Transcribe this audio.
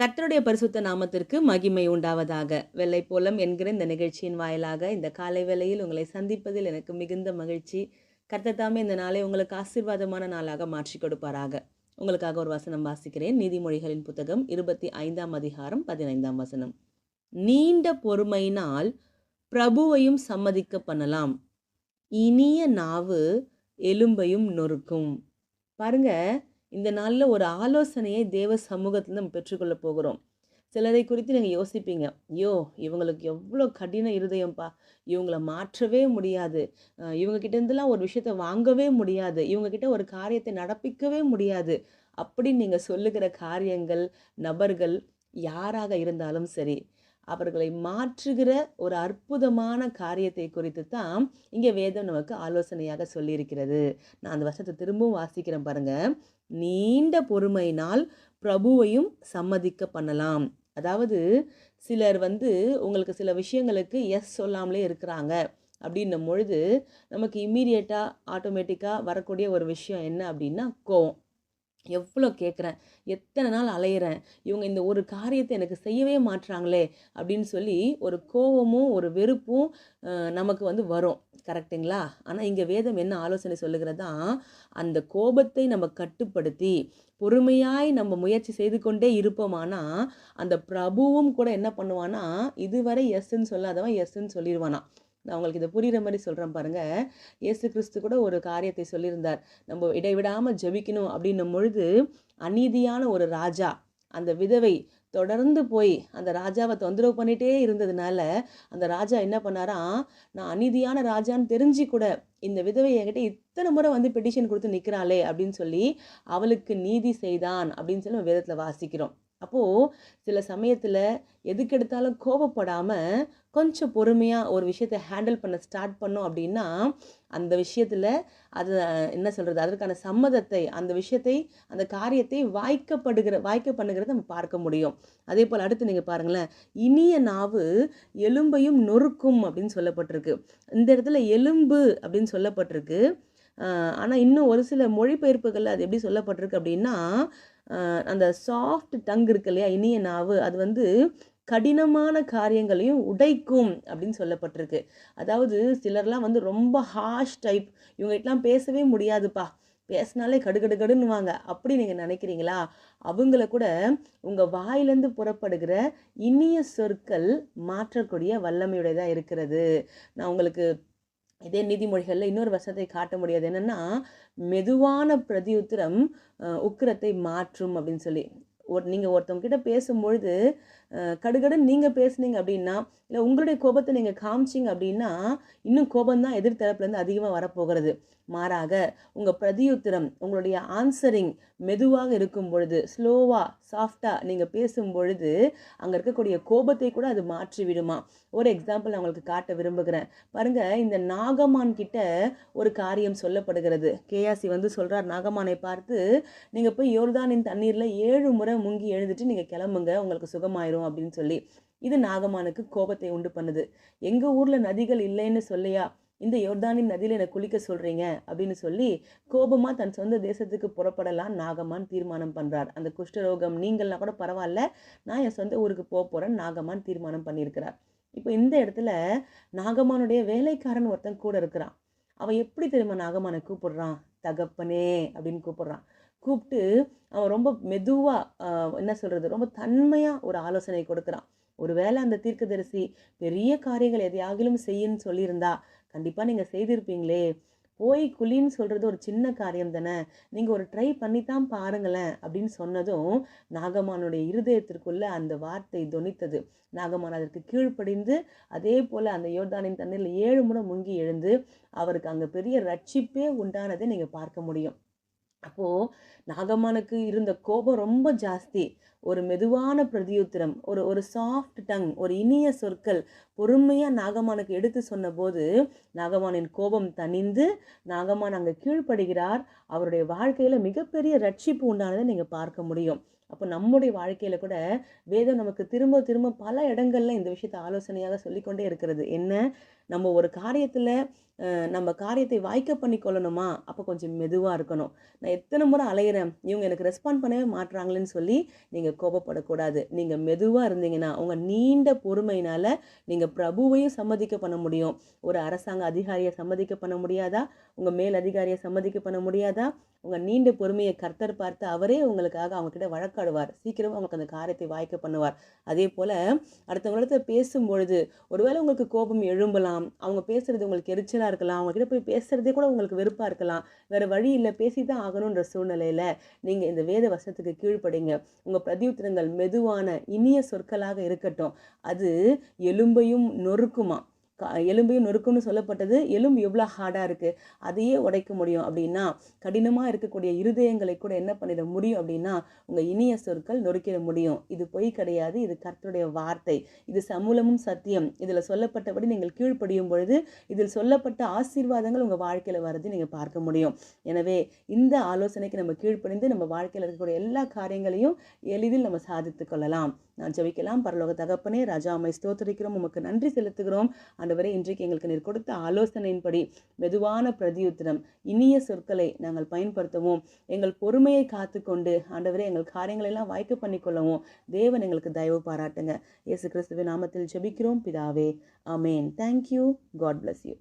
கர்த்தருடைய பரிசுத்த நாமத்திற்கு மகிமை உண்டாவதாக. வெள்ளை போலம் என்கிற இந்த நிகழ்ச்சியின் வாயிலாக இந்த காலை வேளையில் உங்களை சந்திப்பதில் எனக்கு மிகுந்த மகிழ்ச்சி. கர்த்தத்தாமே இந்த நாளை உங்களுக்கு ஆசீர்வாதமான நாளாக மாற்றி கொடுப்பாராக. உங்களுக்காக ஒரு வசனம் வாசிக்கிறேன். நீதிமொழிகளின் புத்தகம் இருபத்தி ஐந்தாம் அதிகாரம் பதினைந்தாம் வசனம். நீண்ட பொறுமையினால் பிரபுவையும் சம்மதிக்க பண்ணலாம். இனிய நாவு எலும்பையும் நொறுக்கும். பாருங்க இந்த நாளில் ஒரு ஆலோசனையை தேவ சமூகத்தில் நம்ம பெற்றுக்கொள்ள போகிறோம். சிலரை குறித்து நீங்கள் யோசிப்பீங்க ஐயோ இவங்களுக்கு எவ்வளோ கடின இருதயம்ப்பா இவங்கள மாற்றவே முடியாது. இவங்கக்கிட்டேருந்துலாம் ஒரு விஷயத்த வாங்கவே முடியாது. இவங்கக்கிட்ட ஒரு காரியத்தை நடப்பிக்கவே முடியாது. அப்படின்னு நீங்கள் சொல்லுகிற காரியங்கள் நபர்கள் யாராக இருந்தாலும் சரி அவர்களை மாற்றுகிற ஒரு அற்புதமான காரியத்தை குறித்து தான் இங்கே வேதம் நமக்கு ஆலோசனையாக சொல்லியிருக்கிறது. நான் அந்த வருஷத்தை திரும்பவும் வாசிக்கிறேன் பாருங்க. நீண்ட பொறுமையினால் பிரபுவையும் சம்மதிக்க பண்ணலாம். அதாவது சிலர் வந்து உங்களுக்கு சில விஷயங்களுக்கு எஸ் சொல்லாமலே இருக்கிறாங்க. அப்படின்னும் பொழுது நமக்கு இம்மீடியட்டாக ஆட்டோமேட்டிக்காக வரக்கூடிய ஒரு விஷயம் என்ன அப்படின்னா கோவம். எவ்வளோ கேட்குறேன்? எத்தனை நாள் அலையிறேன்? இவங்க இந்த ஒரு காரியத்தை எனக்கு செய்யவே மாட்டுறாங்களே அப்படின்னு சொல்லி ஒரு கோபமும் ஒரு வெறுப்பும் நமக்கு வந்து வரும். கரெக்டுங்களா ஆனால் இங்கே வேதம் என்ன ஆலோசனை சொல்லுகிறதா? அந்த கோபத்தை நம்ம கட்டுப்படுத்தி பொறுமையாய் நம்ம முயற்சி செய்து கொண்டே இருப்போமானா அந்த பிரபுவும் கூட என்ன பண்ணுவானா இதுவரை எஸ்ன்னு சொல்லாதவன் எஸ்ன்னு சொல்லிடுவானா நான் உங்களுக்கு இதை புரிகிற மாதிரி சொல்கிறேன் பாருங்கள் இயேசு கிறிஸ்து கூட ஒரு காரியத்தை சொல்லியிருந்தார். நம்ம இடைவிடாமல் ஜெபிக்கணும் அப்படின்னும் பொழுது அநீதியான ஒரு ராஜா அந்த விதவை தொடர்ந்து போய் அந்த ராஜாவை தொந்தரவு பண்ணிகிட்டே இருந்ததுனால அந்த ராஜா என்ன பண்ணாராம் நான் அநீதியான ராஜான்னு தெரிஞ்சு கூட இந்த விதவை என்கிட்ட இத்தனை முறை வந்து பெட்டிஷன் கொடுத்து நிற்கிறாளே அப்படின்னு சொல்லி அவளுக்கு நீதி செய்தான் அப்படின்னு சொல்லி நம்ம வேதத்தில் வாசிக்கிறோம். அப்போது சில சமயத்தில் எதுக்கெடுத்தாலும் கோபப்படாமல் கொஞ்சம் பொறுமையாக ஒரு விஷயத்தை ஹேண்டில் பண்ண ஸ்டார்ட் பண்ணோம் அப்படின்னா அந்த விஷயத்தில் அது என்ன சொல்கிறது அதற்கான சம்மதத்தை அந்த விஷயத்தை அந்த காரியத்தை வாய்க்கப்படுகிற வாய்க்க பண்ணுகிறத நம்ம பார்க்க முடியும். அதே போல் அடுத்து நீங்கள் பாருங்களேன் இனிய நாவு எலும்பையும் நொறுக்கும் அப்படின்னு சொல்லப்பட்டிருக்கு. இந்த இடத்துல எலும்பு அப்படின்னு சொல்லப்பட்டிருக்கு. ஆனால் இன்னும் ஒரு சில மொழிபெயர்ப்புகளில் அது எப்படி சொல்லப்பட்டிருக்கு அப்படின்னா அந்த சாஃப்ட் டங் இருக்கு இல்லையா இனிய நாவு அது வந்து கடினமான காரியங்களையும் உடைக்கும் அப்படின்னு சொல்லப்பட்டிருக்கு. அதாவது சிலர்லாம் வந்து ரொம்ப ஹாஷ் டைப் இவங்ககிட்டலாம் பேசவே முடியாதுப்பா பேசினாலே கடுகடுகடுன்னுவாங்க. அப்படி நீங்கள் நினைக்கிறீங்களா? அவங்கள கூட உங்கள் வாயிலேருந்து புறப்படுகிற இனிய சொற்கள் மாற்றக்கூடிய வல்லமையுடையதாக இருக்கிறது. நான் உங்களுக்கு இதே நீதிமொழிகளில் இன்னொரு வசனத்தை காட்ட முடியாது. என்னென்னா மெதுவான பிரதியுத்திரம் உக்கிரத்தை மாற்றும் அப்படின்னு சொல்லி. ஒரு நீங்கள் ஒருத்தவங்ககிட்ட பேசும்பொழுது கடுகடன் கடுகடுன்னு நீங்கள் பேசுனீங்க அப்படின்னா இல்லை உங்களுடைய கோபத்தை நீங்கள் காமிச்சிங்க அப்படின்னா இன்னும் கோபம்தான் எதிர்த்தரப்புலேருந்து அதிகமாக வரப்போகிறது. மாறாக உங்கள் பிரதியுத்திரம் உங்களுடைய ஆன்சரிங் மெதுவாக இருக்கும் பொழுது ஸ்லோவாக சாஃப்டாக நீங்கள் பேசும் பொழுது அங்கே இருக்கக்கூடிய கோபத்தை கூட அது மாற்றி விடுமா? ஒரு எக்ஸாம்பிள் நான் உங்களுக்கு காட்ட விரும்புகிறேன். பாருங்க இந்த நாகமான் கிட்ட ஒரு காரியம் சொல்லப்படுகிறது. கேயாசி வந்து சொல்கிறார் நாகமானை பார்த்து நீங்கள் போய் யோர்தானின் தண்ணீரில் ஏழு முறை முங்கி எழுந்துட்டு நீங்கள் கிளம்புங்க உங்களுக்கு சுகமாயிரும் அப்படின்னு சொல்லி. இது நாகமானுக்கு கோபத்தை உண்டு பண்ணுது. எங்கள் ஊரில் நதிகள் இல்லைன்னு சொல்லையா? இந்த யோர்தானின் நதியில் என்னை குளிக்க சொல்கிறீங்க அப்படின்னு சொல்லி கோபமாக தன் சொந்த தேசத்துக்கு புறப்படலாம் நாகமான் தீர்மானம் பண்ணுறார் அந்த குஷ்டரோகம் நீங்கள்னா கூட பரவாயில்ல நான் என் சொந்த ஊருக்கு போக போகிறேன் நாகமான் தீர்மானம் பண்ணியிருக்கிறார். இப்போ இந்த இடத்துல நாகமானுடைய வேலைக்காரன் ஒருத்தன் கூட இருக்கிறான். அவன் எப்படி தெரியுமா நாகமானை கூப்பிடுறான்? தகப்பனே அப்படின்னு கூப்பிடுறான். கூப்பிட்டு அவன் ரொம்ப மெதுவாக என்ன சொல்கிறது ரொம்ப தன்மையாக ஒரு ஆலோசனை கொடுக்குறான். ஒருவேளை அந்த தீர்க்கதரிசி பெரிய காரியங்கள் எதையாகிலும் செய்யுன்னு சொல்லியிருந்தா கண்டிப்பாக நீங்கள் செய்திருப்பீங்களே. போய் குழின்னு சொல்கிறது ஒரு சின்ன காரியம் தானே. நீங்கள் ஒரு ட்ரை பண்ணித்தான் பாருங்களேன் அப்படின்னு சொன்னதும் நாகமானுடைய இருதயத்திற்குள்ளே அந்த வார்த்தை தொனித்தது. நாகமான் அதற்கு கீழ்ப்படிந்து அதே போல் அந்த யோர்தானின் தண்ணீரில் ஏழு முறை முங்கி எழுந்து அவருக்கு அங்கே பெரிய ரட்சிப்பே உண்டானதை நீங்கள் பார்க்க முடியும். அப்போது நாகமானுக்கு இருந்த கோபம் ரொம்ப ஜாஸ்தி. ஒரு மெதுவான பிரதியுத்திரம் ஒரு ஒரு சாஃப்ட் டங் ஒரு இனிய சொற்கள் பொறுமையாக நாகமானுக்கு எடுத்து சொன்னபோது நாகமானின் கோபம் தணிந்து நாகமான் அங்கே கீழ்ப்படுகிறார். அவருடைய வாழ்க்கையில் மிகப்பெரிய ரட்சிப்பு உண்டானதை நீங்கள் பார்க்க முடியும். அப்போ நம்முடைய வாழ்க்கையில் கூட வேதம் நமக்கு திரும்ப திரும்ப பல இடங்களில் இந்த விஷயத்தை ஆலோசனையாக சொல்லிக்கொண்டே இருக்கிறது. என்ன? நம்ம ஒரு காரியத்தில் நம்ம காரியத்தை வாய்க்க பண்ணி கொள்ளணுமா? அப்போ கொஞ்சம் மெதுவாக இருக்கணும். நான் எத்தனை முறை அலையிறேன்? இவங்க எனக்கு ரெஸ்பாண்ட் பண்ணவே மாட்டுறாங்களேன்னு சொல்லி நீங்கள் கோபப்படக்கூடாது. நீங்கள் மெதுவாக இருந்தீங்கன்னா உங்கள் நீண்ட பொறுமையினால் நீங்கள் பிரபுவையும் சம்மதிக்க பண்ண முடியும். ஒரு அரசாங்க அதிகாரியை சம்மதிக்க பண்ண முடியாதா? உங்கள் மேல் அதிகாரியை சம்மதிக்க பண்ண முடியாதா? உங்கள் நீண்ட பொறுமையை கர்த்தர் பார்த்து அவரே உங்களுக்காக அவங்கக்கிட்ட வழக்காடுவார் சீக்கிரம் அவங்களுக்கு அந்த காரியத்தை வாய்க்க பண்ணுவார். அதே போல் அடுத்தவங்களிடத்த பேசும்பொழுது ஒருவேளை உங்களுக்கு கோபம் எழும்பலாம் அவங்க பேசுறது உங்களுக்கு எரிச்சலாக இருக்கலாம் அவங்கக்கிட்ட போய் பேசுறதே கூட உங்களுக்கு வெறுப்பாக இருக்கலாம் வேறு வழி இல்லை பேசி தான் ஆகணுன்ற சூழ்நிலையில் நீங்கள் இந்த வேத வசத்துக்கு கீழ்ப்படிங்க. உங்கள் பிரதியுத்திரங்கள் மெதுவான இனிய சொற்களாக இருக்கட்டும். அது எலும்பையும் நொறுக்குமா? எலும்பையும் நொறுக்கும்னு சொல்லப்பட்டது. எலும்பு எவ்வளோ ஹார்டாக இருக்குது அதையே உடைக்க முடியும். அப்படின்னா கடினமாக இருக்கக்கூடிய இருதயங்களை கூட என்ன பண்ணிட முடியும் அப்படின்னா உங்கள் இனிய சொற்கள் நொறுக்கிட முடியும். இது பொய் கிடையாது. இது கர்த்தருடைய வார்த்தை. இது சமூலமும் சத்தியம். இதில் சொல்லப்பட்டபடி நீங்கள் கீழ்ப்படியும் பொழுது இதில் சொல்லப்பட்ட ஆசீர்வாதங்கள் உங்கள் வாழ்க்கையில் வரது நீங்கள் பார்க்க முடியும். எனவே இந்த ஆலோசனைக்கு நம்ம கீழ்ப்படிந்து நம்ம வாழ்க்கையில் இருக்கக்கூடிய எல்லா காரியங்களையும் எளிதில் நம்ம சாதித்து கொள்ளலாம். நான் ஜெபிக்கலாம். பரலோக தகப்பனே ராஜா அம்மை ஸ்தோத்தரிக்கிறோம். உமக்கு நன்றி செலுத்துகிறோம். ஆண்டவரே இன்றைக்கு எங்களுக்கு நீர் கொடுத்த ஆலோசனையின்படி மெதுவான பிரதியுத்திரம் இனிய சொற்களை நாங்கள் பயன்படுத்தவும். எங்கள் பொறுமையை காத்துக்கொண்டு ஆண்டவரே எங்கள் காரியங்களெல்லாம் வாய்க்க பண்ணிக்கொள்ளவும். தேவன் எங்களுக்கு தயவு பாராட்டுங்க. இயேசு கிறிஸ்துவின் நாமத்தில் ஜெபிக்கிறோம். பிதாவே அமேன் thank you God bless you